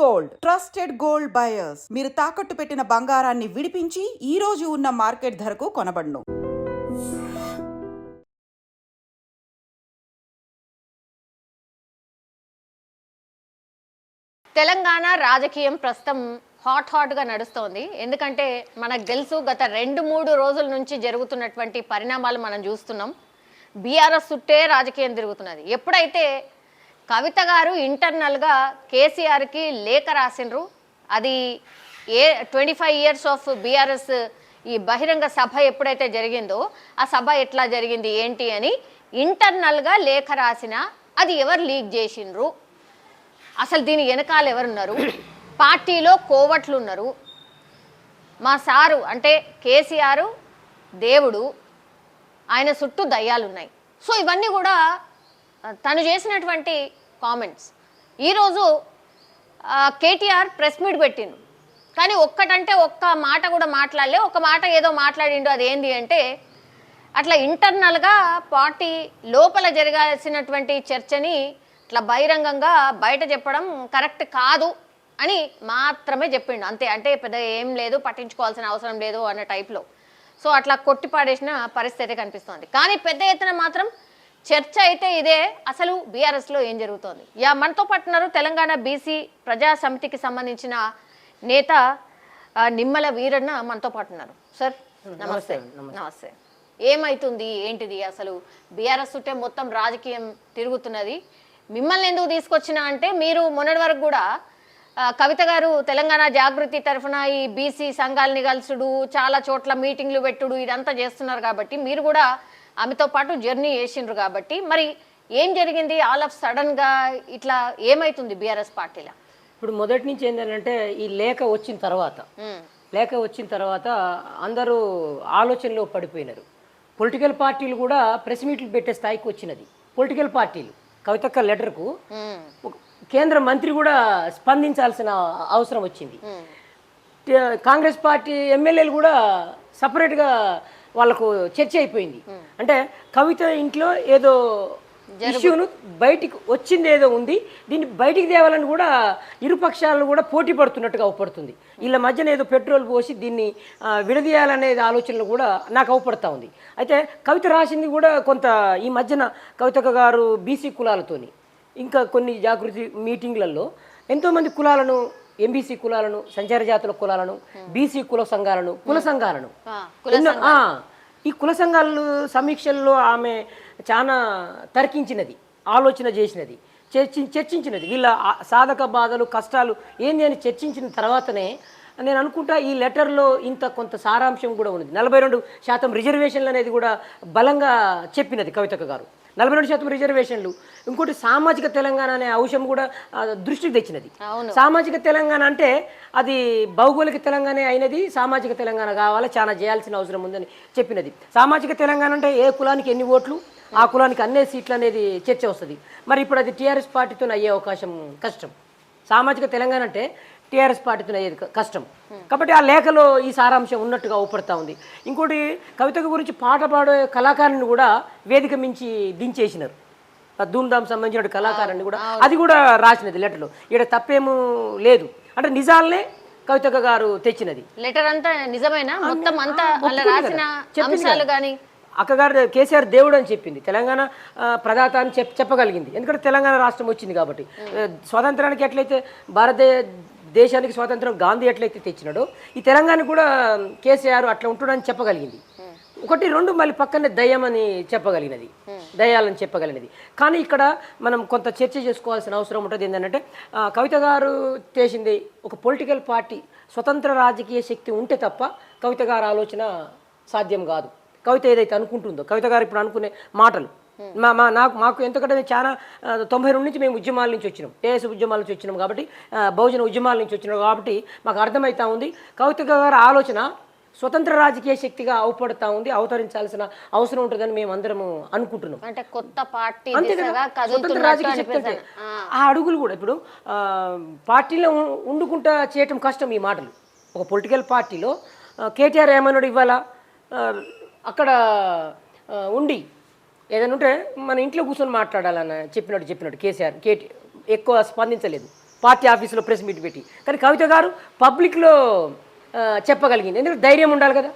Gold. Trusted gold buyers. మీరు తాకట్టు పెట్టిన బంగారాన్ని విడిపించి ఈ రోజు ఉన్న మార్కెట్ ధరకు కొనబడును. తెలంగాణ రాజకీయం ప్రస్తుతం హాట్ హాట్గా నడుస్తోంది. ఎందుకంటే మనకు తెలుసు గత రెండు మూడు రోజుల నుంచి జరుగుతున్నటువంటి పరిణామాలు మనం చూస్తున్నాం. బీఆర్ఎస్ చుట్టే రాజకీయం తిరుగుతున్నది. ఎప్పుడైతే కవిత గారు ఇంటర్నల్గా కేసీఆర్కి లేఖ రాసిండ్రు. అది a twenty five years of BRS ఈ బహిరంగ సభ ఎప్పుడైతే జరిగిందో ఆ సభ ఎట్లా జరిగింది ఏంటి అని ఇంటర్నల్గా లేఖ రాసిన అది ఎవరు లీక్ చేసిండ్రు? అసలు దీని వెనకాల ఎవరున్నారు? పార్టీలో కోవట్లు ఉన్నారు మా సారు అంటే కేసీఆర్ దేవుడు ఆయన చుట్టూ దయ్యాలు ఉన్నాయి సో ఇవన్నీ కూడా తను చేసినటువంటి కామెంట్స్ ఈరోజు కేటీఆర్ ప్రెస్ మీట్ పెట్టిండు. కానీ ఒక్కటంటే ఒక్క మాట కూడా మాట్లాడలే. ఒక మాట ఏదో మాట్లాడిండు. అది ఏంది అంటే అట్లా ఇంటర్నల్గా పార్టీ లోపల జరగాల్సినటువంటి చర్చని ఇట్లా బహిరంగంగా బయట చెప్పడం కరెక్ట్ కాదు అని మాత్రమే చెప్పిండు. అంతే. అంటే పెద్ద ఏం లేదు పట్టించుకోవాల్సిన అవసరం లేదు అన్న టైప్లో సో అట్లా కొట్టిపాడేసిన పరిస్థితి కనిపిస్తోంది. కానీ పెద్ద ఎత్తున మాత్రం చర్చ అయితే ఇదే. అసలు బీఆర్ఎస్లో ఏం జరుగుతోంది? యా మనతో పట్టున్నారు తెలంగాణ బీసీ ప్రజా సమితికి సంబంధించిన నేత నిమ్మల వీరన్న మనతో పాటున్నారు సార్ నమస్తే నమస్తే. ఏమైతుంది? ఏంటిది అసలు? బీఆర్ఎస్ చుట్టే మొత్తం రాజకీయం తిరుగుతున్నది. మిమ్మల్ని ఎందుకు తీసుకొచ్చినా అంటే మీరు మొన్నటి వరకు కూడా కవిత గారు తెలంగాణ జాగృతి తరఫున ఈ బీసీ సంఘాలని కలుసుడు చాలా చోట్ల మీటింగ్లు పెట్టుడు ఇదంతా చేస్తున్నారు కాబట్టి మీరు కూడా ఆమెతో పాటు జర్నీ చేసిండ్రు కాబట్టి మరి ఏం జరిగింది? ఆల్ ఆఫ్ సడన్గా ఇట్లా ఏమైతుంది బీఆర్ఎస్ పార్టీలో? ఇప్పుడు మొదటి నుంచి ఏంటంటే ఈ లేఖ వచ్చిన తర్వాత లేఖ వచ్చిన తర్వాత అందరూ ఆలోచనలో పడిపోయినారు. పొలిటికల్ పార్టీలు కూడా ప్రెస్ మీట్లు పెట్టే స్థాయికి వచ్చినది. పొలిటికల్ పార్టీలు కవితక్క లెటర్కు కేంద్ర మంత్రి కూడా స్పందించాల్సిన అవసరం వచ్చింది. కాంగ్రెస్ పార్టీ ఎమ్మెల్యేలు కూడా సపరేట్గా వాళ్ళకు చర్చ అయిపోయింది. అంటే కవిత ఇంట్లో ఏదో ఇష్యూను బయటికి వచ్చింది ఏదో ఉంది దీన్ని బయటికి తేవాలని కూడా ఇరు పక్షాలను కూడా పోటీ పడుతున్నట్టుగా అవపడుతుంది. వీళ్ళ మధ్యన ఏదో పెట్రోల్ పోసి దీన్ని ఆ, విడదీయాలనేది ఆలోచనలు కూడా నాకు అవపడతా ఉంది. అయితే కవిత రాసింది కూడా కొంత ఈ మధ్యన కవితక గారు బీసీ కులాలతోని. ఇంకా కొన్ని జాగృతి మీటింగ్లలో ఎంతోమంది కులాలను ఎంబీసీ కులాలను సంచార జాతుల కులాలను బీసీ కుల సంఘాలను కుల సంఘాలను. ఎన్నో- ఆ, ఈ కుల సంఘాలు సమీక్షల్లో ఆమె చాలా తర్కించినది ఆలోచన చేసినది చర్చి చర్చించినది. వీళ్ళ సాధక బాధలు కష్టాలు ఏంది అని చర్చించిన తర్వాతనే నేను అనుకుంటా ఈ లెటర్లో ఇంత కొంత సారాంశం కూడా ఉన్నది. నలభై రెండు శాతం రిజర్వేషన్లు అనేది కూడా బలంగా చెప్పినది కవితక గారు. నలభై రెండు శాతం రిజర్వేషన్లు. ఇంకోటి సామాజిక తెలంగాణ అనే అంశం కూడా దృష్టికి తెచ్చినది. సామాజిక తెలంగాణ అంటే అది భౌగోళిక తెలంగాణ అయినది సామాజిక తెలంగాణ కావాలి చాలా చేయాల్సిన అవసరం ఉందని చెప్పినది. సామాజిక తెలంగాణ అంటే ఏ కులానికి ఎన్ని ఓట్లు ఆ కులానికి అన్నే సీట్లు అనేది చర్చ వస్తుంది. మరి ఇప్పుడు అది టీఆర్ఎస్ పార్టీతో అయ్యే అవకాశం కష్టం. సామాజిక తెలంగాణ అంటే టీఆర్ఎస్ పార్టీతో అయ్యేది కష్టం. కాబట్టి ఆ లేఖలో ఈ సారాంశం ఉన్నట్టుగా ఊపడతా ఉంది. ఇంకోటి కవిత గురించి పాట పాడే కళాకారుని కూడా వేదిక మించి దించేసినారు. ఆ ధూమ్ధామ్ సంబంధించిన కళాకారుని కూడా. అది కూడా రాసినది లెటర్లో. ఇక్కడ తప్పేమూ లేదు. అంటే నిజాలనే కవితక గారు తెచ్చినది. లెటర్ అంతా నిజమేనా? మొత్తం అంతా రాసిన అంశాలు. కానీ అక్కగారు కేసీఆర్ దేవుడు అని చెప్పింది. తెలంగాణ ప్రదాత అని చెప్ చెప్పగలిగింది. ఎందుకంటే తెలంగాణ రాష్ట్రం వచ్చింది కాబట్టి. స్వాతంత్రానికి ఎట్లయితే భారతదే దేశానికి స్వాతంత్రం గాంధీ ఎట్లయితే తెచ్చినాడో. ఈ తెలంగాణ కూడా కేసీఆర్ అట్లా ఉంటాడని చెప్పగలిగింది. ఒకటి రెండు మళ్ళీ పక్కనే దయ్యం అని చెప్పగలిగినది. దయాలని చెప్పగలిగినది. కానీ ఇక్కడ మనం కొంత చర్చ చేసుకోవాల్సిన అవసరం ఉంటుంది. ఏంటంటే కవిత గారు చేసింది ఒక పొలిటికల్ పార్టీ స్వతంత్ర రాజకీయ శక్తి ఉంటే తప్ప కవిత గారు ఆలోచన సాధ్యం కాదు. కవిత ఏదైతే అనుకుంటుందో కవిత గారు ఇప్పుడు అనుకునే మాటలు మా మా నాకు మాకు ఎందుకంటే మేము చాలా తొంభై రెండు నుంచి మేము ఉద్యమాల నుంచి వచ్చినాం. ఏఎస్ ఉద్యమాల నుంచి వచ్చినాం కాబట్టి బహుజన ఉద్యమాల నుంచి వచ్చినాం కాబట్టి మాకు అర్థమవుతా ఉంది. కవిత గారి ఆలోచన స్వతంత్ర రాజకీయ శక్తిగా అవపడతా ఉంది. అవతరించాల్సిన అవసరం ఉంటుందని మేము అందరము అనుకుంటున్నాం. అంటే కొత్త పార్టీ స్వతంత్ర రాజకీయ శక్తి అంటే ఆ. అడుగులు కూడా ఇప్పుడు పార్టీలో ఉండుకుంటా చేయటం కష్టం ఈ మాటలు. ఒక పొలిటికల్ పార్టీలో కేటీఆర్ ఏమన్నాడు ఇవాళ? ఆ, అక్కడ ఉండి ఏదైనా ఉంటే మన ఇంట్లో కూర్చొని మాట్లాడాలన్న చెప్పినట్టు చెప్పినట్టు కేసీఆర్ కేటీ ఎక్కువ స్పందించలేదు. పార్టీ ఆఫీసులో ప్రెస్ మీట్ పెట్టి. కానీ కవిత గారు పబ్లిక్లో చెప్పగలిగింది. ఎందుకంటే ధైర్యం ఉండాలి కదా.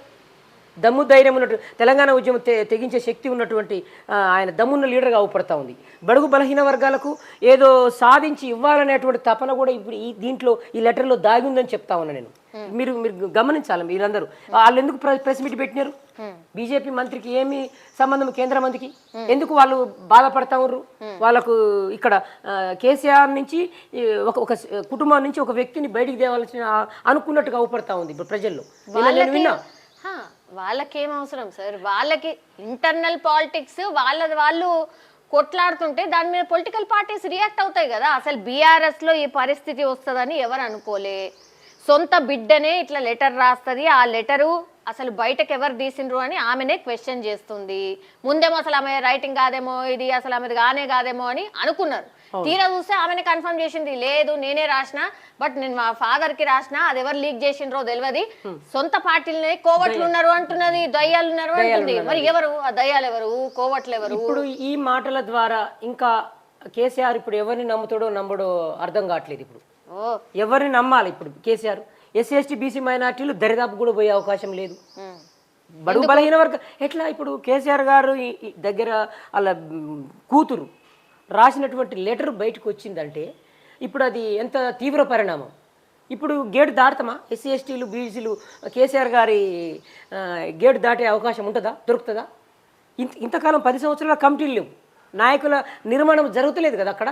దమ్ము ధైర్యం ఉన్నట్టు తెలంగాణ ఉద్యమం తెగించే శక్తి ఉన్నటువంటి ఆయన దమ్మున్న లీడర్గా అవుపడతా ఉంది. బడుగు బలహీన వర్గాలకు ఏదో సాధించి ఇవ్వాలనేటువంటి తపన కూడా ఇప్పుడు ఈ దీంట్లో ఈ లెటర్లో దాగి ఉందని చెప్తా ఉన్నా నేను. మీరు మీరు గమనించాలి మీరందరూ. వాళ్ళు ఎందుకు ప్ర- ప్రెస్ మీట్ పెట్టినారు? బీజేపీ మంత్రికి ఏమి సంబంధం కేంద్ర మంత్రికి? ఎందుకు వాళ్ళు బాధపడతా ఉన్నారు వాళ్ళకు ఇక్కడ కేసీఆర్ నుంచి ఒక ఒక కుటుంబం నుంచి ఒక వ్యక్తిని బయటికి తేవాల్సిన అనుకున్నట్టుగా అవుపడతా ఉంది ఇప్పుడు ప్రజల్లో. నేను విన్నా. వాళ్ళకేం అవసరం సార్? వాళ్ళకి ఇంటర్నల్ పాలిటిక్స్ వాళ్ళ వాళ్ళు కొట్లాడుతుంటే దాని మీద పొలిటికల్ పార్టీస్ రియాక్ట్ అవుతాయి కదా. అసలు బీఆర్ఎస్లో ఈ పరిస్థితి వస్తుందని ఎవరు అనుకోలే. సొంత బిడ్డనే ఇట్లా లెటర్ రాస్తుంది. ఆ లెటరు అసలు బయటకు ఎవరు తీసిండ్రు అని ఆమెనే క్వశ్చన్ చేస్తుంది. ముందేమో అసలు ఆమె రైటింగ్ కాదేమో ఇది అసలు ఆమెది కానే కాదేమో అని అనుకున్నారు. తీరా చూస్తే ఆమెనే కన్ఫర్మ్ చేసింది. లేదు నేనే రాసిన బట్ నేను మా ఫాదర్కి రాసిన అది ఎవరు లీక్ చేసిండ్రో తెలియదు. సొంత పార్టీలనే కోవట్లు ఉన్నారు అంటున్నది దయ్యాలు ఉన్నారు అంటుంది. మరి ఎవరు? ఆ దయ్యాలు ఎవరు? కోవట్లు ఎవరు? ఇప్పుడు ఈ మాటల ద్వారా ఇంకా కేసీఆర్ ఇప్పుడు ఎవరిని నమ్ముతాడో నమ్మడో అర్థం కావట్లేదు ఇప్పుడు. ఓ. ఎవరిని నమ్మాలి ఇప్పుడు? కేసీఆర్ ఎస్సీ ఎస్టీ బీసీ మైనార్టీలు దరిదాపు కూడా పోయే అవకాశం లేదు. బడుగు బలహీన వర్గ ఎట్లా ఇప్పుడు కేసీఆర్ గారు దగ్గర వాళ్ళ కూతురు రాసినటువంటి లెటర్ బయటకు వచ్చిందంటే ఇప్పుడు అది ఎంత తీవ్ర పరిణామం? ఇప్పుడు గేటు దాటుతామా? ఎస్సీ ఎస్టీలు బీసీలు కేసీఆర్ గారి గేటు దాటే అవకాశం ఉంటుందా? దొరుకుతుందా? ఇంత ఇంతకాలం పది సంవత్సరాల కమిటీలు లేవు. నాయకుల నిర్మాణం జరుగుతలేదు కదా అక్కడ?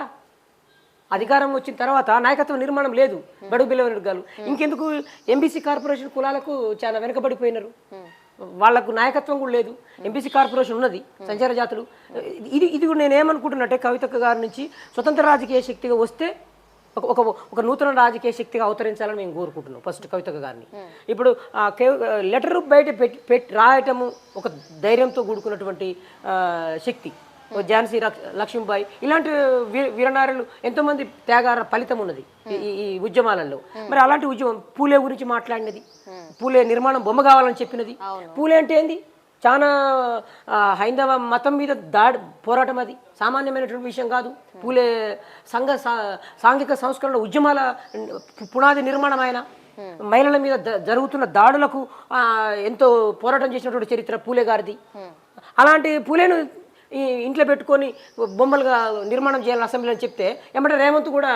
అధికారం వచ్చిన తర్వాత నాయకత్వ నిర్మాణం లేదు. బడుగు బిల్ల వర్గాలు. ఇంకెందుకు ఎంబీసీ కార్పొరేషన్ కులాలకు చాలా వెనకబడిపోయినారు? వాళ్ళకు నాయకత్వం కూడా లేదు. ఎంబీసీ కార్పొరేషన్ ఉన్నది. సంచార జాతులు. ఇది ఇది కూడా నేను ఏమనుకుంటున్నట్టే కవితక్క గారి నుంచి స్వతంత్ర రాజకీయ శక్తిగా వస్తే ఒక ఒక ఒక నూతన రాజకీయ శక్తిగా అవతరించాలని మేము కోరుకుంటున్నాం ఫస్ట్ కవితక్క గారిని. ఇప్పుడు లెటర్ బయట పెట్టి పెట్టి రాయటము ఒక ధైర్యంతో కూడుకున్నటువంటి శక్తి. ఝాన్సీ లక్- లక్ష్మీబాయి. ఇలాంటి వీరనారులు ఎంతోమంది త్యాగార ఫలితం ఉన్నది ఈ- ఉద్యమాలలో. మరి అలాంటి ఉద్యమం పూలే గురించి మాట్లాడినది. పూలే నిర్మాణం బొమ్మ కావాలని చెప్పినది. పూలే అంటే ఏంది? చాలా హైందవ మతం మీద దాడి పోరాటం అది. సామాన్యమైనటువంటి విషయం కాదు. పూలే సంఘ సాంఘిక సంస్కరణ ఉద్యమాల పునాది నిర్మాణం ఆయన. మహిళల మీద జరుగుతున్న దాడులకు ఎంతో పోరాటం చేసినటువంటి చరిత్ర పూలే గారిది. అలాంటి పూలేను ఈ ఇంట్లో పెట్టుకొని బొమ్మలుగా నిర్మాణం చేయాలని అసెంబ్లీ అని చెప్తే ఎమ్మటే రేవంత్ కూడా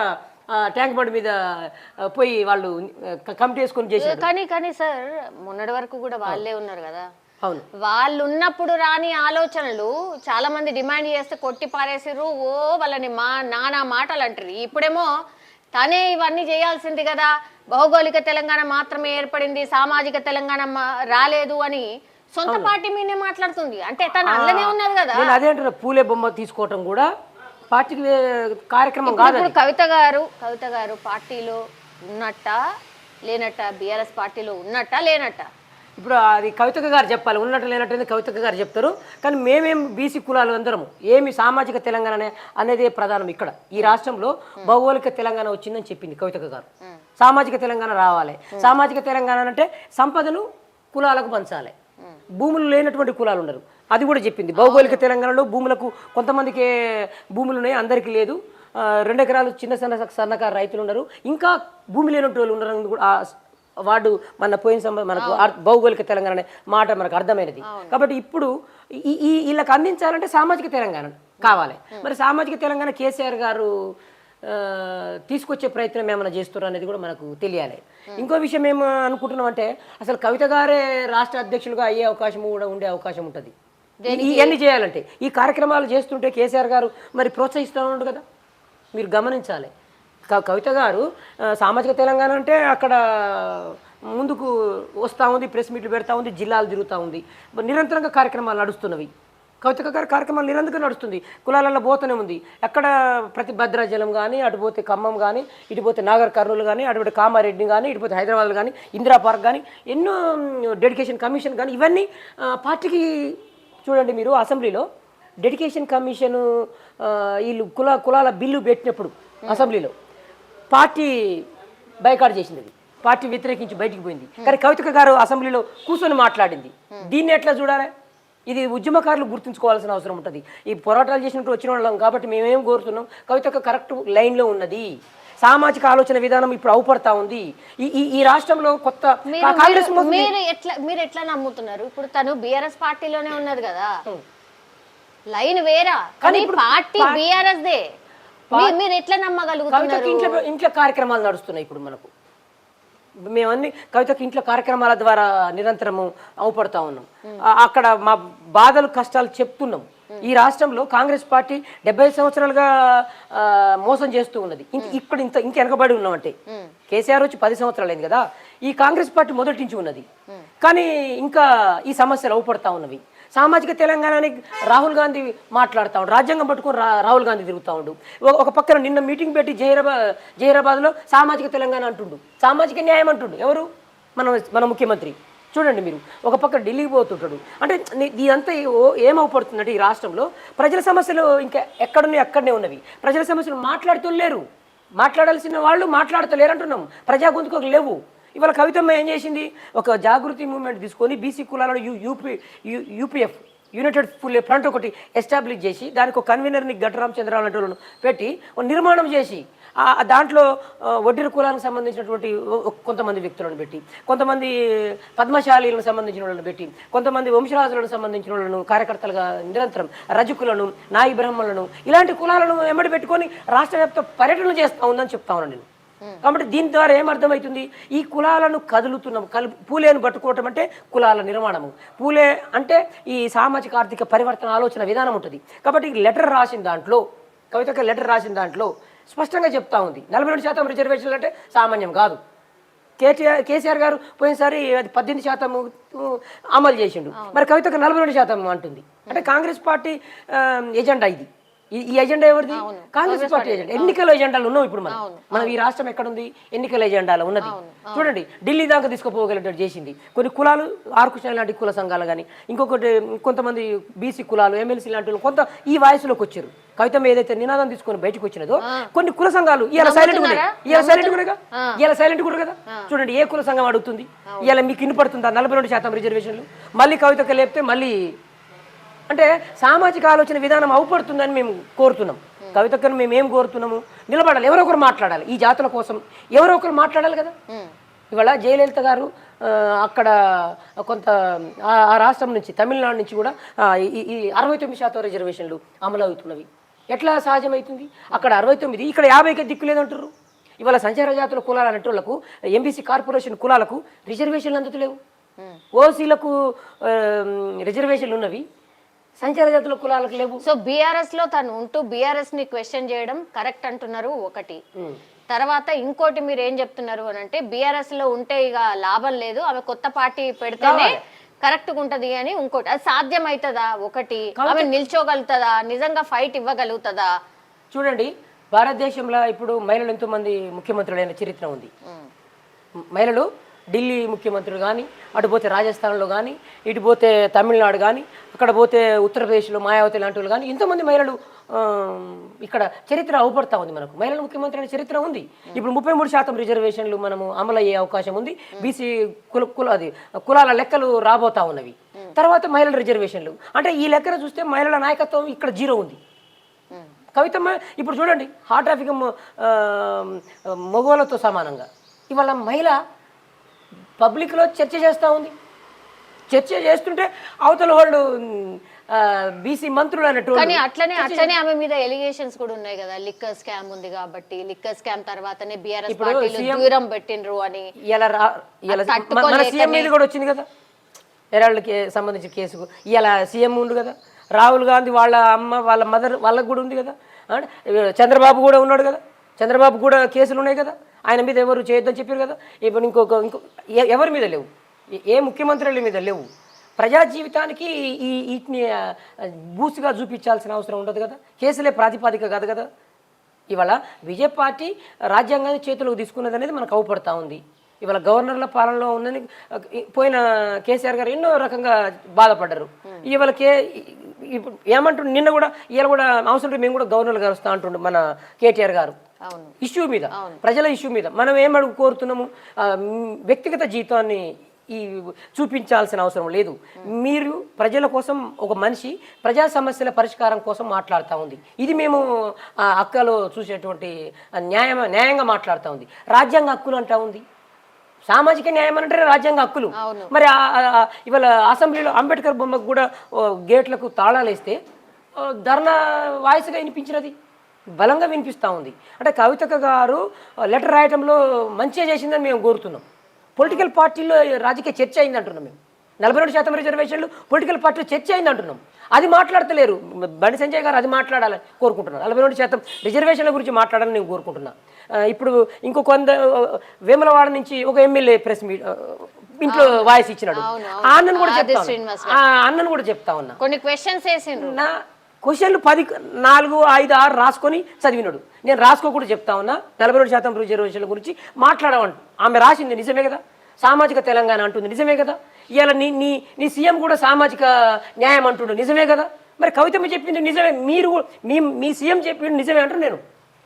ట్యాంక్ బండ్ మీద పోయి వాళ్ళు కమిటీ వేసుకొని చేశారు. కానీ కానీ సార్ మొన్నటి వరకు కూడా వాళ్ళే ఉన్నారు కదా. అవును. వాళ్ళు ఉన్నప్పుడు రాని ఆలోచనలు చాలా మంది డిమాండ్ చేస్తే కొట్టి పారేసిర్రు. ఓ వాళ్ళని మా నానా మాటలు అంటారు. ఇప్పుడేమో తనే ఇవన్నీ చేయాల్సింది కదా. భౌగోళిక తెలంగాణ మాత్రమే ఏర్పడింది. సామాజిక తెలంగాణ రాలేదు అని సొంత పార్టీ మీదే మాట్లాడుతుంది. అంటే తను అందులోనే ఉన్నది కదా. నేను అదే అంటున్నా పూలే బొమ్మ తీసుకోవటం కూడా పార్టీకి కార్యక్రమం కాదు ఇప్పుడు కవిత గారు కవిత గారు పార్టీలో ఉన్నట్ట లేనట్ట బీఆర్ఎస్ పార్టీలో ఉన్నట్ట లేనట్ట? ఇప్పుడు అది కవితక గారు చెప్పాలి ఉన్నట్టు లేనట్టు కవితక గారు చెప్తారు. కానీ మేమేం బీసీ కులాలు అందరము ఏమి సామాజిక తెలంగాణ అనే- అనేదే ప్రధానం ఇక్కడ. ఈ రాష్ట్రంలో భౌగోళిక తెలంగాణ వచ్చిందని చెప్పింది కవితక గారు. సామాజిక తెలంగాణ రావాలి. సామాజిక తెలంగాణ అంటే సంపదను కులాలకు పంచాలి. భూములు లేనటువంటి కులాలు ఉండరు. అది కూడా చెప్పింది. భౌగోళిక తెలంగాణలో భూములకు కొంతమందికి భూములు ఉన్నాయి అందరికీ లేదు. రెండు ఎకరాలు చిన్న సన్న సన్నకారు రైతులు ఉన్నారు ఇంకా భూమి లేనటువంటి వాళ్ళు ఉన్నారని కూడా ఆ వార్డు మన పోయిన మనకు భౌగోళిక తెలంగాణ అనే మాట మనకు అర్థమైనది. కాబట్టి ఇప్పుడు ఈ ఈ వీళ్ళకి అందించాలంటే సామాజిక తెలంగాణ కావాలి. మరి సామాజిక తెలంగాణ కేసీఆర్ గారు తీసుకొచ్చే ప్రయత్నం ఏమైనా చేస్తున్నారు అనేది కూడా మనకు తెలియాలి. ఇంకో విషయం ఏం అనుకుంటున్నాం అంటే అసలు కవిత గారే రాష్ట్ర అధ్యక్షులుగా అయ్యే అవకాశం కూడా ఉండే అవకాశం ఉంటుంది. ఇవన్నీ చేయాలంటే ఈ కార్యక్రమాలు చేస్తుంటే కేసీఆర్ గారు మరి ప్రోత్సహిస్తూ ఉండు కదా? మీరు గమనించాలి. కవిత గారు సామాజిక తెలంగాణ అంటే అక్కడ ముందుకు వస్తూ ఉంది ప్రెస్ మీట్లు పెడతా ఉంది జిల్లాలు తిరుగుతూ ఉంది. నిరంతరంగా కార్యక్రమాలు నడుస్తున్నవి. కవిత గారి కార్యక్రమాలు నిరంతరంగా నడుస్తుంది. కులాలలో పోతూనే ఉంది. ఎక్కడ ప్రతి భద్రాచలం కానీ అటు పోతే ఖమ్మం కానీ ఇటు పోతే నాగర్ కర్నూలు కానీ అటు కామారెడ్డి కానీ ఇటు పోతే హైదరాబాద్ కానీ ఇందిరా పార్క్ కానీ ఎన్నో డెడికేషన్ కమిషన్ కానీ ఇవన్నీ పార్టీకి చూడండి మీరు అసెంబ్లీలో డెడికేషన్ కమిషన్ వీళ్ళు కుల కులాల బిల్లు పెట్టినప్పుడు అసెంబ్లీలో పార్టీ బైకాట్ చేసింది. పార్టీ వ్యతిరేకించి బయటికి పోయింది. కానీ కవితక గారు అసెంబ్లీలో కూర్చొని మాట్లాడింది. దీన్ని ఎట్లా చూడాలి? ఇది ఉద్యమకారులు గుర్తుంచుకోవాల్సిన అవసరం ఉంటుంది. ఈ పోరాటాలు చేసినట్టు వచ్చిన వాళ్ళం కాబట్టి మేమేం కోరుతున్నాం? కవిత కరెక్ట్ లైన్లో ఉన్నది. సామాజిక ఆలోచన విధానం ఇప్పుడు అవుపడతా ఉంది. ఈ ఈ- రాష్ట్రంలో కొత్త మీరు కాంగ్రెస్ మీరు- మీరు ఎట్లా మీరు ఎట్లా నమ్ముతున్నారు? ఇప్పుడు తను బిఆర్ఎస్ పార్టీలోనే ఉన్నది కదా. లైన్ వేరా? కానీ పార్టీ బిఆర్ఎస్ దే మీరు ఎట్లా నమ్మగలుగుతున్నారు? ఇంట్లో ఇంట్లో కార్యక్రమాలు నడుస్తున్నాయి ఇప్పుడు మనకు. మేమన్నీ కవితకి ఇంట్లో కార్యక్రమాల ద్వారా నిరంతరము అవుపడతా ఉన్నాం. అక్కడ మా బాధలు కష్టాలు చెప్తున్నాం. ఈ రాష్ట్రంలో కాంగ్రెస్ పార్టీ డెబ్బై సంవత్సరాలుగా మోసం చేస్తూ ఉన్నది. ఇంక ఇక్కడ ఇంత ఇంక వెనకబడి ఉన్నామంటే కేసీఆర్ వచ్చి పది సంవత్సరాలు అయింది కదా ఈ కాంగ్రెస్ పార్టీ మొదటి నుంచి ఉన్నది. కానీ ఇంకా ఈ సమస్యలు అవుపడతా ఉన్నవి. సామాజిక తెలంగాణని రాహుల్ గాంధీ మాట్లాడుతూ ఉండు రాజ్యాంగం పట్టుకొని రాహుల్ గాంధీ తిరుగుతూ ఉండు. ఒక- పక్కన నిన్న మీటింగ్ పెట్టి జహీరాబాద్ జహీరాబాద్లో సామాజిక తెలంగాణ అంటుండు. సామాజిక న్యాయం అంటుండు. ఎవరు? మన మన ముఖ్యమంత్రి. చూడండి మీరు. ఒక పక్క ఢిల్లీకి పోతుంటాడు. అంటే ని- ఇదంతా ఏమవుపడుతుందంటే ఈ రాష్ట్రంలో ప్రజల సమస్యలు ఇంకా ఎక్కడున్నాయి అక్కడనే ఉన్నవి. ప్రజల సమస్యలు మాట్లాడుతూ లేరు. మాట్లాడాల్సిన వాళ్ళు మాట్లాడతలేరు అంటున్నాం ప్రజా గొంతుకు లేవు. ఇవాళ కవితమ్మ ఏం చేసింది? ఒక జాగృతి మూవ్మెంట్ తీసుకొని బీసీ కులాలను U UP U- UPF united Phule front ఒకటి ఎస్టాబ్లిష్ చేసి దానికి ఒక కన్వీనర్ని గడ్డరామచంద్రరావు లాంటి వాళ్ళను పెట్టి నిర్మాణం చేసి దాంట్లో వడ్డీర కులానికి సంబంధించినటువంటి కొంతమంది వ్యక్తులను పెట్టి కొంతమంది పద్మశాలీలకు సంబంధించిన వాళ్ళని పెట్టి కొంతమంది వంశరాజులకు సంబంధించిన వాళ్ళను కార్యకర్తలుగా నిరంతరం రజకులను నాయి బ్రహ్మలను ఇలాంటి కులాలను వెంబడి పెట్టుకొని రాష్ట్ర వ్యాప్త పర్యటనలు చేస్తూ ఉందని చెప్తా ఉన్నాను నేను. కాబట్టి దీని ద్వారా ఏమర్థమవుతుంది? ఈ కులాలను కదులుతున్నాం. కలు పూలేను పట్టుకోవటం అంటే కులాల నిర్మాణము. పూలే అంటే ఈ సామాజిక ఆర్థిక పరివర్తన ఆలోచన విధానం ఉంటుంది. కాబట్టి లెటర్ రాసిన దాంట్లో కవితక లెటర్ రాసిన దాంట్లో స్పష్టంగా చెప్తా ఉంది. నలభై రెండు శాతం రిజర్వేషన్లు అంటే సామాన్యం కాదు. కేటీఆర్ కేసీఆర్ గారు పోయినసారి అది పద్దెనిమిది శాతం అమలు చేసిండు. మరి కవితకు నలభై రెండు శాతం అంటుంది. అంటే కాంగ్రెస్ పార్టీ ఎజెండా ఇది. ఈ- ఎజెండా ఎవరిది? కాంగ్రెస్ పార్టీ ఎజెండా ఎన్నికల ఎజెండాలు ఉన్నాం ఇప్పుడు మనం మనం ఈ రాష్ట్రం ఎక్కడుంది? ఎన్నికల ఎజెండాలో ఉన్నది. చూడండి ఢిల్లీ దాకా తీసుకుపోగలిగేటట్టు చేసింది. కొన్ని కులాలు ఆర్కుషన్ లాంటి కుల సంఘాలు కానీ ఇంకొకటి కొంతమంది బీసీ కులాలు ఎమ్మెల్సీ లాంటి కొంత ఈ వయసులోకి వచ్చారు. కవితం ఏదైతే నినాదం తీసుకొని బయటకు వచ్చినదో కొన్ని కుల సంఘాలు ఇవాళ సైలెంట్ కూడా ఇవాళ సైలెంట్ కూడా ఇవాళ సైలెంట్ కూడా కదా? చూడండి ఏ కుల సంఘం అడుగుతుంది? ఇవాళ మీకు ఇన్పడుతుందా? నలభై రెండు శాతం రిజర్వేషన్లు. మళ్ళీ కవితకు లేపితే మళ్ళీ అంటే సామాజిక ఆలోచన విధానం అవుపడుతుందని మేము కోరుతున్నాం. కవితక్కను మేము ఏం కోరుతున్నాము? నిలబడాలి. ఎవరో ఒకరు మాట్లాడాలి. ఈ జాతుల కోసం ఎవరో ఒకరు మాట్లాడాలి కదా? ఇవాళ జయలలిత గారు అక్కడ కొంత ఆ- రాష్ట్రం నుంచి తమిళనాడు నుంచి కూడా ఈ- అరవై తొమ్మిది శాతం రిజర్వేషన్లు అమలు అవుతున్నవి. ఎట్లా సహజమవుతుంది అక్కడ అరవై తొమ్మిది ఇక్కడ యాభైకి దిక్కు లేదంటారు ఇవాళ సంచార జాతుల కులాలు అనేటోళ్ళకు ఎంబీసీ కార్పొరేషన్ కులాలకు రిజర్వేషన్లు అందుతలేవు. ఓసీలకు రిజర్వేషన్లు ఉన్నవి. సంచార జాతుల కులాలకు లేవు. సో బీఆర్ఎస్లో తను ఉంటూ బీఆర్ఎస్ని క్వశ్చన్ చేయడం కరెక్ట్ అంటున్నారు ఒకటి. తర్వాత ఇంకోటి మీరు ఏం చెప్తున్నారు అని అంటే బీఆర్ఎస్లో ఉంటే ఇక లాభం లేదు ఆమె కొత్త పార్టీ పెడితేనే కరెక్ట్ ఉంటది అని ఇంకోటి. అది సాధ్యమవుతుందా ఒకటి? ఆమె నిల్చోగలుగుతుందా? నిజంగా ఫైట్ ఇవ్వగలుగుతుందా? చూడండి భారతదేశంలో ఇప్పుడు మహిళలు ఎంతోమంది ముఖ్యమంత్రులైన చరిత్ర ఉంది. మహిళలు ఢిల్లీ ముఖ్యమంత్రులు కానీ అటు పోతే రాజస్థాన్లో కానీ ఇటు పోతే తమిళనాడు కానీ అక్కడ పోతే ఉత్తరప్రదేశ్లో మాయావతి లాంటి వాళ్ళు కానీ ఎంతోమంది మహిళలు ఇక్కడ చరిత్ర అవుపడతా ఉంది మనకు. మహిళల ముఖ్యమంత్రి అనే చరిత్ర ఉంది. ఇప్పుడు ముప్పై మూడు శాతం రిజర్వేషన్లు మనము అమలు అయ్యే అవకాశం ఉంది. బీసీ కుల కుల అది కులాల లెక్కలు రాబోతా ఉన్నవి. తర్వాత మహిళల రిజర్వేషన్లు. అంటే ఈ లెక్కన చూస్తే మహిళల నాయకత్వం ఇక్కడ జీరో ఉంది. కవితమ్మ ఇప్పుడు చూడండి హార్ట్ ట్రాఫిక్ మగవాళ్ళతో సమానంగా. ఇవాళ మహిళ పబ్లిక్లో చర్చ చేస్తూ ఉంది. చర్చ చేస్తుంటే అవతల వాళ్ళు బీసీ మంత్రులు అన్నట్టు కానీ అట్లనే అట్లనే ఆమె మీద ఎలిగేషన్స్ కూడా ఉన్నాయి కదా. లిక్కర్ స్కామ్ ఉంది కాబట్టి లిక్కర్ స్కామ్ తర్వాతనే బీఆర్ఎస్ పార్టీలు దూరం పెట్టిండ్రు అని. ఇలా మన- సీఎం మీద కూడా వచ్చింది కదా. ఎరాళ్ళకి సంబంధించిన కేసు ఇలా సీఎం ఉండు కదా. రాహుల్ గాంధీ వాళ్ళ అమ్మ వాళ్ళ మదర్ వాళ్ళకి కూడా ఉంది కదా? చంద్రబాబు కూడా ఉన్నాడు కదా. చంద్రబాబు కూడా కేసులు ఉన్నాయి కదా. ఆయన మీద ఎవరు చేయొద్దని చెప్పారు కదా? ఇప్పుడు ఇంకొక ఇంకో ఎవరి మీద లేవు? ఏ- ముఖ్యమంత్రుల మీద లేవు? ప్రజా జీవితానికి ఈ వీటిని బూస్ట్గా చూపించాల్సిన అవసరం ఉండదు కదా? కేసులే ప్రాతిపాదిక కాదు కదా? ఇవాళ విజయ పార్టీ రాజ్యాంగాన్ని చేతులకు తీసుకున్నది అనేది మనకు అవుపడతా ఉంది. ఇవాళ గవర్నర్ల పాలనలో ఉందని పోయిన కేసీఆర్ గారు ఎన్నో రకంగా బాధపడ్డారు. ఇవాళ కే ఇప్పుడు నిన్న కూడా ఇవాళ కూడా అవసరం మేము కూడా గవర్నర్ గారు వస్తా అంటుండు మన కేటీఆర్ గారు. ఇష్యూ మీద ప్రజల ఇష్యూ మీద మనం ఏం అడుగు కోరుతున్నాము? వ్యక్తిగత జీవితాన్ని ఈ చూపించాల్సిన అవసరం లేదు. మీరు ప్రజల కోసం ఒక మనిషి ప్రజా సమస్యల పరిష్కారం కోసం మాట్లాడుతూ ఉంది. ఇది మేము ఆ, అక్కలో చూసేటువంటి న్యాయం న్యాయంగా మాట్లాడుతూ ఉంది. రాజ్యాంగ హక్కులు అంటా ఉంది. సామాజిక న్యాయం అంటే రాజ్యాంగ హక్కులు. మరి ఇవాళ అసెంబ్లీలో అంబేద్కర్ బొమ్మకు కూడా గేట్లకు తాళాలు వేస్తే ధర్నా వాయిస్గా వినిపించినది. బలంగా వినిపిస్తూ ఉంది. అంటే కవితక గారు లెటర్ రాయటంలో మంచిగా చేసిందని మేము కోరుతున్నాం. పొలిటికల్ పార్టీలో రాజకీయ చర్చ అయింది అంటున్నాం మేము. నలభై రెండు శాతం రిజర్వేషన్లు పొలిటికల్ పార్టీలో చర్చ అయింది అంటున్నాం అది మాట్లాడతలేరు. బండి సంజయ్ గారు అది మాట్లాడాలని కోరుకుంటున్నాను నలభై రెండు శాతం రిజర్వేషన్ల గురించి మాట్లాడాలని నేను కోరుకుంటున్నా. ఇప్పుడు ఇంకో కొంత వేములవాడ నుంచి ఒక ఎమ్మెల్యే ప్రెస్ మీట్ ఇంట్లో వాయిస్ ఇచ్చినాడు. ఆ అన్నను కూడా చెప్తా అన్నను కూడా చెప్తా ఉన్నా. కొన్ని క్వశ్చన్స్ నా క్వశ్చన్లు పది నాలుగు ఐదు ఆరు రాసుకొని చదివినాడు. నేను రాసుకోకూడదు చెప్తా ఉన్నా నలభై రెండు శాతం రిజర్వేషన్ల గురించి మాట్లాడమంట. ఆమె రాసింది నిజమే కదా? సామాజిక తెలంగాణ అంటుంది నిజమే కదా? ఇవాళ నీ నీ నీ సీఎం కూడా సామాజిక న్యాయం అంటుండు నిజమే కదా? మరి కవితమ్మ చెప్పింది నిజమే. మీరు మీ మీ సీఎం చెప్పింది నిజమే అంటారు నేను.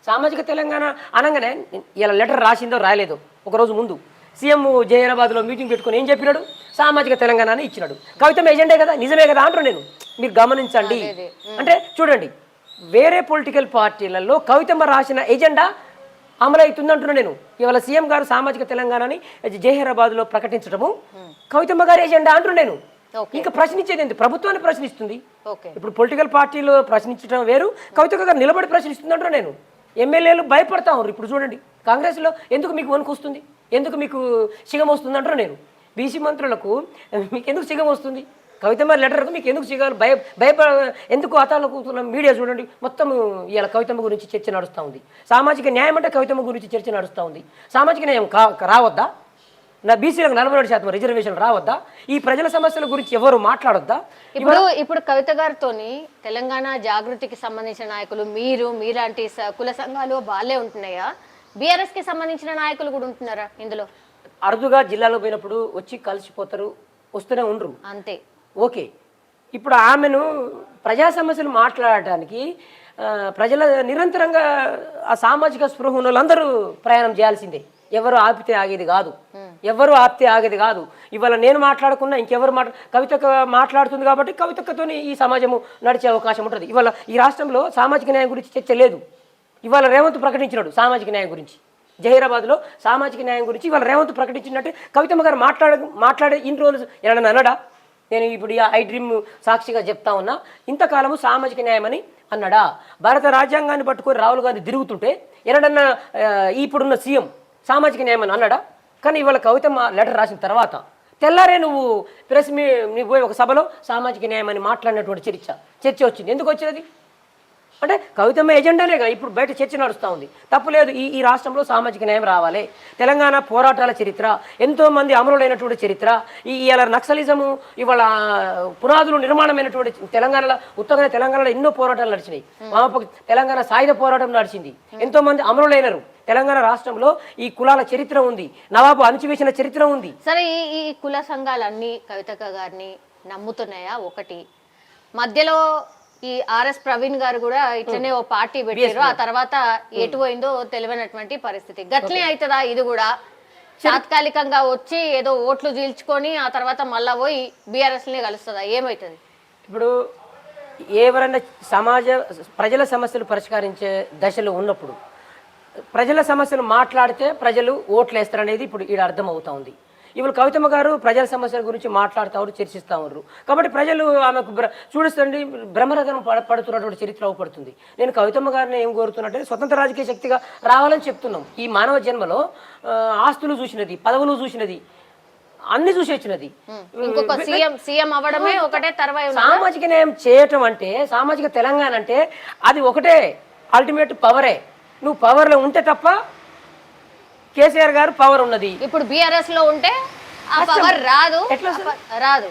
సామాజిక తెలంగాణ అనగానే ఇలా లెటర్ రాసిందో రాయలేదో ఒకరోజు ముందు. సీఎం జైరాబాద్లో మీటింగ్ పెట్టుకొని ఏం చెప్పినాడు? సామాజిక తెలంగాణ అని ఇచ్చినాడు. కవితం ఎజెండే కదా? నిజమే కదా అంటారు నేను. మీరు గమనించండి. అంటే చూడండి వేరే పొలిటికల్ పార్టీలలో కవితమ్మ రాసిన ఎజెండా అమలవుతుంది అంటున్నా నేను. ఇవాళ సీఎం గారు సామాజిక తెలంగాణని జహీరాబాద్లో ప్రకటించడము కవితమ్మ గారి ఎజెండా అంటున్నా నేను. ఇంకా ప్రశ్నించేది ఏంటి? ప్రభుత్వాన్ని ప్రశ్నిస్తుంది. ఇప్పుడు పొలిటికల్ పార్టీలు ప్రశ్నించడం వేరు కవిత గారు నిలబడి ప్రశ్నిస్తుందంటారు నేను. ఎమ్మెల్యేలు భయపడతా ఉన్నారు. ఇప్పుడు చూడండి కాంగ్రెస్లో ఎందుకు మీకు వణుకు వస్తుంది? ఎందుకు మీకు సిగం వస్తుంది అంటారు నేను? బీసీ మంత్రులకు మీకు ఎందుకు సిగం వస్తుంది కవితమ్మ లెటర్కు మీకు ఎందుకు సిగాలు భయ భయపడ ఎందుకు అతాలో కూర్చున్న మీడియా చూడండి మొత్తం ఇవాళ కవితమ్మ గురించి చర్చ నడుస్తూ ఉంది. సామాజిక న్యాయం అంటే కవితమ్మ గురించి చర్చ నడుస్తూ ఉంది. సామాజిక న్యాయం కా రావద్దా? నా బీసీలకు నలభై రెండు శాతం రిజర్వేషన్ రావద్దా? ఈ ప్రజల సమస్యల గురించి ఎవరు మాట్లాడొద్దా? ఇప్పుడు ఇప్పుడు కవిత గారితోని తెలంగాణ జాగృతికి సంబంధించిన నాయకులు మీరు మీలాంటి కుల సంఘాలు వాళ్ళే ఉంటున్నాయా? బీఆర్ఎస్కి సంబంధించిన నాయకులు కూడా ఉంటున్నారా ఇందులో? అరుదుగా జిల్లాలో పోయినప్పుడు వచ్చి కలిసిపోతారు వస్తూనే ఉండరు. అంతే. ఓకే. ఇప్పుడు ఆమెను ప్రజా సమస్యలు మాట్లాడటానికి ప్రజల నిరంతరంగా ఆ సామాజిక స్పృహ ఉన్న వాళ్ళందరూ ప్రయాణం చేయాల్సిందే. ఎవరు ఆపితే ఆగేది కాదు. ఎవరు ఆపితే ఆగేది కాదు. ఇవాళ నేను మాట్లాడకున్నా ఇంకెవరు మాట్లా కవితక్క మాట్లాడుతుంది కాబట్టి కవితక్కతోని ఈ సమాజము నడిచే అవకాశం ఉంటుంది. ఇవాళ ఈ రాష్ట్రంలో సామాజిక న్యాయం గురించి చర్చ లేదు. ఇవాళ రేవంత్ ప్రకటించినాడు సామాజిక న్యాయం గురించి. జహీరాబాద్లో సామాజిక న్యాయం గురించి ఇవాళ రేవంత్ ప్రకటించినట్టు కవితమ్మ గారు మాట్లాడ మాట్లాడే ఇన్ని రోజులు ఏమన్నా అన్నాడా? నేను ఇప్పుడు ఈ ఐ డ్రీమ్ సాక్షిగా చెప్తా ఉన్నా ఇంతకాలము సామాజిక న్యాయమని అన్నాడా? భారత రాజ్యాంగాన్ని పట్టుకొని రాహుల్ గాంధీ తిరుగుతుంటే ఎన్నడన్నా ఇప్పుడున్న సీఎం సామాజిక న్యాయమని అన్నాడా? కానీ ఇవాళ కవితమ్మ లెటర్ రాసిన తర్వాత తెల్లారే నువ్వు ప్రెస్ మీ నీకు పోయి ఒక సభలో సామాజిక న్యాయం అని మాట్లాడినటువంటి చర్చ చర్చ వచ్చింది. ఎందుకు వచ్చినది అంటే కవితమ్మ ఎజెండానేగా ఇప్పుడు బయట చర్చ నడుస్తూ ఉంది. తప్పు లేదు ఈ ఈ రాష్ట్రంలో సామాజిక న్యాయం రావాలి. తెలంగాణ పోరాటాల చరిత్ర ఎంతో మంది అమరులైనటువంటి చరిత్ర ఈ ఇవాళ నక్సలిజము ఇవాళ పునాదులు నిర్మాణమైనటువంటి తెలంగాణలో ఉత్తగా తెలంగాణలో ఎన్నో పోరాటాలు నడిచినాయి. వామపక్ష తెలంగాణ సాయుధ పోరాటం నడిచింది. ఎంతో మంది అమరులైనరు. తెలంగాణ రాష్ట్రంలో ఈ కులాల చరిత్ర ఉంది. నవాబు అణచివేసిన చరిత్ర ఉంది. సరే ఈ కుల సంఘాలన్నీ కవితక్క గారిని నమ్ముతున్నాయా? ఒకటి. మధ్యలో ఈ ఆర్ఎస్ ప్రవీణ్ గారు కూడా ఇట్లనే ఓ పార్టీ పెట్టారు. ఆ తర్వాత ఎటు పోయిందో తెలియనటువంటి పరిస్థితి. గట్లే అవుతుందా ఇది కూడా? తాత్కాలికంగా వచ్చి ఏదో ఓట్లు చీల్చుకొని ఆ తర్వాత మళ్ళా పోయి బీఆర్ఎస్ని కలుస్తుందా? ఏమవుతుంది ఇప్పుడు ఎవరైనా సమాజ ప్రజల సమస్యలు పరిష్కరించే దశలో ఉన్నప్పుడు ప్రజల సమస్యలు మాట్లాడితే ప్రజలు ఓట్లు వేస్తారనేది ఇప్పుడు ఈడ అర్థం అవుతా ఉంది. ఇప్పుడు కవితమ్మ గారు ప్రజల సమస్యల గురించి మాట్లాడుతూ చర్చిస్తూ ఉన్నారు కాబట్టి ప్రజలు ఆమెకు చూడండి బ్రహ్మరథం పడ పడుతున్నటువంటి చరిత్ర అవపడుతుంది. నేను కవితమ్మ గారిని ఏం కోరుతున్నట్టే స్వతంత్ర రాజకీయ శక్తిగా రావాలని చెప్తున్నాం. ఈ మానవ జన్మలో ఆస్తులు చూసినది పదవులు చూసినది అన్ని చూసి వచ్చినది ఇంకొక సీఎం సీఎం అవ్వడమే ఒకటే తర్వాయి ఉన్నదా? సామాజిక న్యాయం చేయటం అంటే సామాజిక తెలంగాణ అంటే అది ఒకటే అల్టిమేట్ పవరే. నువ్వు పవర్లో ఉంటే తప్ప కేసీఆర్ గారు పవర్ ఉన్నది. ఇప్పుడు బీఆర్ఎస్లో ఉంటే ఆ పవర్ రాదు. రాదు.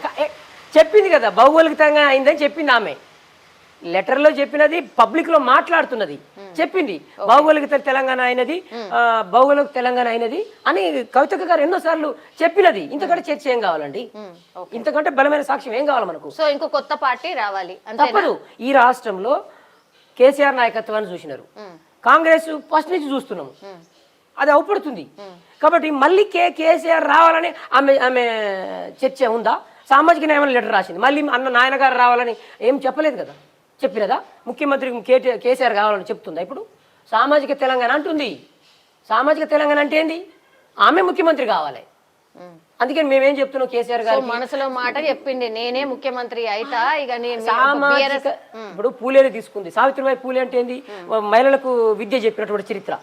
చెప్పింది కదా భౌగోళికంగా అయిందని చెప్పింది ఆమె. లెటర్లో చెప్పినది పబ్లిక్లో మాట్లాడుతున్నది. చెప్పింది భౌగోళిక తెలంగాణ అయినది భౌగోళిక తెలంగాణ అయినది అని కవితక్క గారు ఎన్నోసార్లు చెప్పినది. ఇంతకంటే చర్చ ఏం కావాలండి? ఇంతకంటే బలమైన సాక్ష్యం ఏం కావాలి మనకు? సో ఇంకో కొత్త పార్టీ రావాలి. తప్పదు. ఈ రాష్ట్రంలో కేసీఆర్ నాయకత్వాన్ని చూసినారు. కాంగ్రెస్ ఫస్ట్ నుంచి చూస్తున్నాము. అది అవపడుతుంది. కాబట్టి మళ్ళీ కే కేసీఆర్ రావాలని ఆమె ఆమె చర్చ ఉందా? సామాజిక న్యాయం లెటర్ రాసింది. మళ్ళీ అన్న నాయన గారు రావాలని ఏం చెప్పలేదు కదా? చెప్పినదా? ముఖ్యమంత్రి కేటీ కేసీఆర్ కావాలని చెప్తుందా ఇప్పుడు? సామాజిక తెలంగాణ అంటుంది. సామాజిక తెలంగాణ అంటే ఏంది? ఆమె ముఖ్యమంత్రి కావాలి. అందుకని మేమేం చెప్తున్నాం కేసీఆర్ గారు మనసులో మాట చెప్పింది నేనే ముఖ్యమంత్రి అయితా ఇక నేను సామాజిక ఇప్పుడు పూలేని తీసుకుంది. సావిత్రిబాయి పూలే అంటే ఏంది? మహిళలకు విద్య చెప్పినటువంటి చరిత్ర.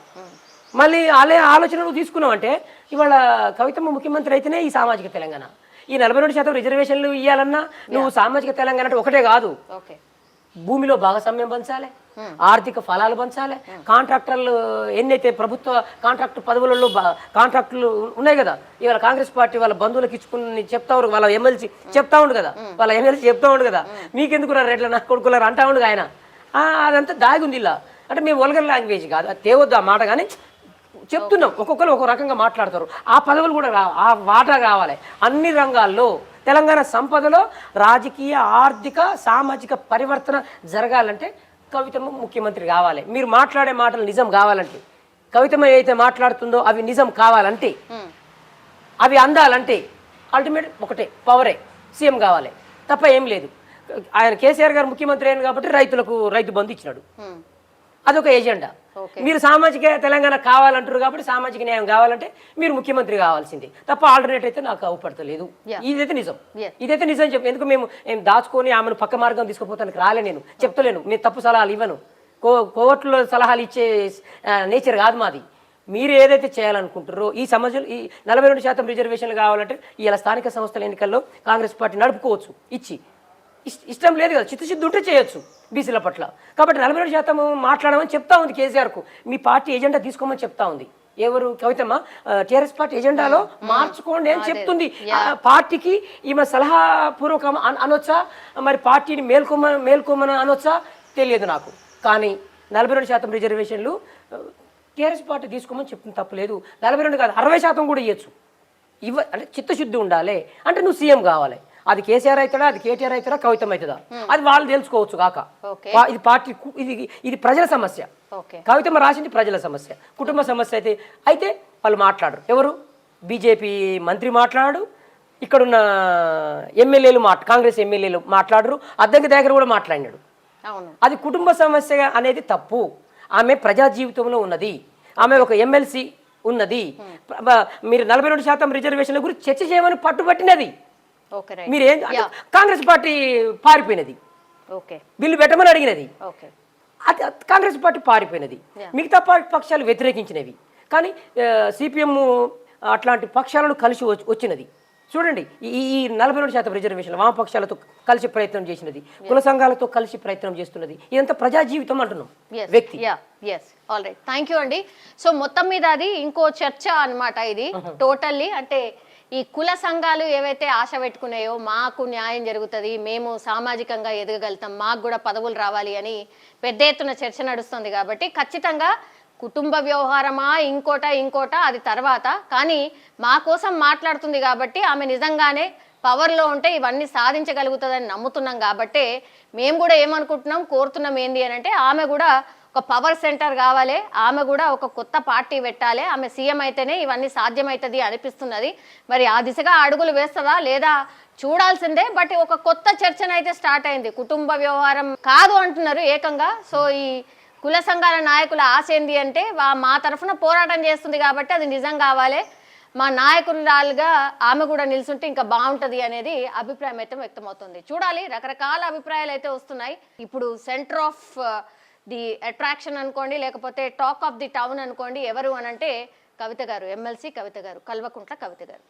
మళ్ళీ అలే ఆలోచన నువ్వు తీసుకున్నావు అంటే ఇవాళ కవితమ్మ ముఖ్యమంత్రి అయితేనే ఈ సామాజిక తెలంగాణ. ఈ నలభై రెండు శాతం రిజర్వేషన్లు ఇవ్వాలన్నా నువ్వు సామాజిక తెలంగాణ అంటే ఒకటే కాదు. ఓకే. భూమిలో భాగస్వామ్యం పంచాలి ఆర్థిక ఫలాలు పంచాలి కాంట్రాక్టర్లు ఎన్నైతే ప్రభుత్వ కాంట్రాక్ట్ పదవులలో కాంట్రాక్టులు ఉన్నాయి కదా ఇవాళ కాంగ్రెస్ పార్టీ వాళ్ళ బంధువులకు ఇచ్చుకుని చెప్తా ఉండు వాళ్ళ ఎమ్మెల్సీ చెప్తా ఉండు కదా వాళ్ళ ఎమ్మెల్సీ చెప్తా ఉండు కదా మీకెందుకు రా రెడ్ల నా కొడుకులారు అంటా ఉండు ఆయన. అదంతా దాగి ఉంది ఇలా. అంటే మేము వల్గర్ లాంగ్వేజ్ కాదు తేవద్దు ఆ మాట కానీ చెప్తున్నాం ఒక్కొక్కరు ఒక్కొక్క రకంగా మాట్లాడతారు. ఆ పదవులు కూడా రా ఆ వాటా కావాలి అన్ని రంగాల్లో తెలంగాణ సంపదలో రాజకీయ ఆర్థిక సామాజిక పరివర్తన జరగాలంటే కవితమ్మ ముఖ్యమంత్రి కావాలి. మీరు మాట్లాడే మాటలు నిజం కావాలంటే కవితమ్మ ఏదైతే మాట్లాడుతుందో అవి నిజం కావాలంటే అవి అందాలంటే అల్టిమేట్ ఒకటే పవరే సీఎం కావాలి. తప్ప ఏం లేదు. ఆయన కేసీఆర్ గారు ముఖ్యమంత్రి అయ్యారు కాబట్టి రైతులకు రైతు బంధు ఇచ్చినాడు. అదొక ఎజెండా. మీరు సామాజిక తెలంగాణ కావాలంటారు కాబట్టి సామాజిక న్యాయం కావాలంటే మీరు ముఖ్యమంత్రి కావాల్సిందే. తప్ప ఆల్టర్నేట్ అయితే నాకు అవపడతలేదు. ఇదైతే నిజం. ఇదైతే నిజం చెప్పి. ఎందుకు మేము మేము దాచుకొని ఆమెను పక్క మార్గం తీసుకుపోతానికి రాలే నేను. చెప్తలేను. నేను తప్పు సలహాలు ఇవ్వను. కో కోర్టులో సలహాలు ఇచ్చే నేచర్ కాదు మాది. మీరు ఏదైతే చేయాలనుకుంటారో ఈ సమస్యలు ఈ నలభై రెండు శాతం రిజర్వేషన్లు కావాలంటే ఇలా స్థానిక సంస్థల ఎన్నికల్లో కాంగ్రెస్ పార్టీ నడుపుకోవచ్చు. ఇచ్చి. ఇష్టం లేదు కదా. చిత్తశుద్ధి ఉంటే చేయొచ్చు బీసీల పట్ల. కాబట్టి నలభై రెండు శాతం మాట్లాడమని చెప్తా ఉంది కేసీఆర్కు. మీ పార్టీ ఎజెండా తీసుకోమని చెప్తా ఉంది. ఎవరు? కవితమ్మ? టీఆర్ఎస్ పార్టీ ఎజెండాలో మార్చుకోండి అని చెప్తుంది. పార్టీకి ఈమె సలహా పూర్వకం అన- అనొచ్చా? మరి పార్టీని మేల్కొమ మేల్కొమని అనొచ్చా? తెలియదు నాకు. కానీ నలభై రెండు శాతం రిజర్వేషన్లు టీఆర్ఎస్ పార్టీ తీసుకోమని చెప్తుంది తప్పలేదు నలభై రెండు కాదు అరవై శాతం కూడా ఇవ్వచ్చు ఇవ్వ అంటే చిత్తశుద్ధి ఉండాలి. అంటే నువ్వు సీఎం కావాలి. అది కేసీఆర్ అవుతాడా అది కేటీఆర్ అవుతాడా కవితం అవుతుందా అది వాళ్ళు తెలుసుకోవచ్చు కాక. ఇది పార్టీ ఇది ఇది ప్రజల సమస్య. కవితమ్మ రాసింది ప్రజల సమస్య. కుటుంబ సమస్య అయితే అయితే వాళ్ళు మాట్లాడరు. ఎవరు? బీజేపీ మంత్రి మాట్లాడు ఇక్కడున్న ఎమ్మెల్యేలు మాట కాంగ్రెస్ ఎమ్మెల్యేలు మాట్లాడరు అద్దెకి దగ్గర కూడా మాట్లాడినాడు. అది కుటుంబ సమస్య అనేది తప్పు. ఆమె ప్రజా జీవితంలో ఉన్నది. ఆమె ఒక ఎమ్మెల్సీ ఉన్నది. మీరు నలభై రెండు శాతం రిజర్వేషన్ల గురించి చర్చ చేయమని పట్టుబట్టినది. మీరేం అంటే కాంగ్రెస్ పార్టీ పారిపోయినది. ఓకే బిల్లు పెట్టమని అడిగినది. అది కాంగ్రెస్ పార్టీ పారిపోయినది. మిగతా పార్టీ పక్షాలు వ్యతిరేకించినవి. కానీ సిపిఎం అట్లాంటి పక్షాలను కలిసి వచ్చి- వచ్చినది. చూడండి ఈ ఈ నలభై రెండు శాతం రిజర్వేషన్ వామపక్షాలతో కలిసి ప్రయత్నం చేసినది. కుల సంఘాలతో కలిసి ప్రయత్నం చేస్తున్నది. ఇదంతా ప్రజా జీవితం అంటున్నాం. వ్యక్తి. Yes all right thank you అండి. సో మొత్తం మీద అది ఇంకో చర్చ అన్నమాట ఇది. టోటల్లీ అంటే ఈ కుల సంఘాలు ఏవైతే ఆశ పెట్టుకున్నాయో మాకు న్యాయం జరుగుతుంది మేము సామాజికంగా ఎదగగలుగుతాం మాకు కూడా పదవులు రావాలి అని పెద్ద ఎత్తున చర్చ నడుస్తుంది కాబట్టి ఖచ్చితంగా కుటుంబ వ్యవహారమా ఇంకోట ఇంకోట అది తర్వాత. కానీ మా కోసం మాట్లాడుతుంది కాబట్టి ఆమె నిజంగానే పవర్లో ఉంటే ఇవన్నీ సాధించగలుగుతుందని నమ్ముతున్నాం కాబట్టి మేము కూడా ఏమనుకుంటున్నాం కోరుతున్నాం ఏంది అని అంటే ఆమె కూడా ఒక పవర్ సెంటర్ కావాలి. ఆమె కూడా ఒక కొత్త పార్టీ పెట్టాలి. ఆమె సీఎం అయితేనే ఇవన్నీ సాధ్యమవుతుంది అనిపిస్తున్నది. మరి ఆ దిశగా అడుగులు వేస్తుందా లేదా చూడాల్సిందే. బట్ ఒక కొత్త చర్చన అయితే స్టార్ట్ అయింది. కుటుంబ వ్యవహారం కాదు అంటున్నారు ఏకంగా. సో ఈ కుల సంఘాల నాయకుల ఆశ ఏంది అంటే మా తరఫున పోరాటం చేస్తుంది కాబట్టి అది నిజం కావాలి. మా నాయకురాలుగా ఆమె కూడా నిల్చుంటే ఇంకా బాగుంటుంది అనేది అభిప్రాయం అయితే వ్యక్తమవుతుంది. చూడాలి. రకరకాల అభిప్రాయాలు అయితే వస్తున్నాయి. ఇప్పుడు సెంటర్ ఆఫ్ ది అట్రాక్షన్ అనుకోండి లేకపోతే టాక్ ఆఫ్ ది టౌన్ అనుకోండి ఎవరు అనంటే కవిత గారు ఎమ్మెల్సీ కవిత గారు కల్వకుంట్ల కవిత గారు.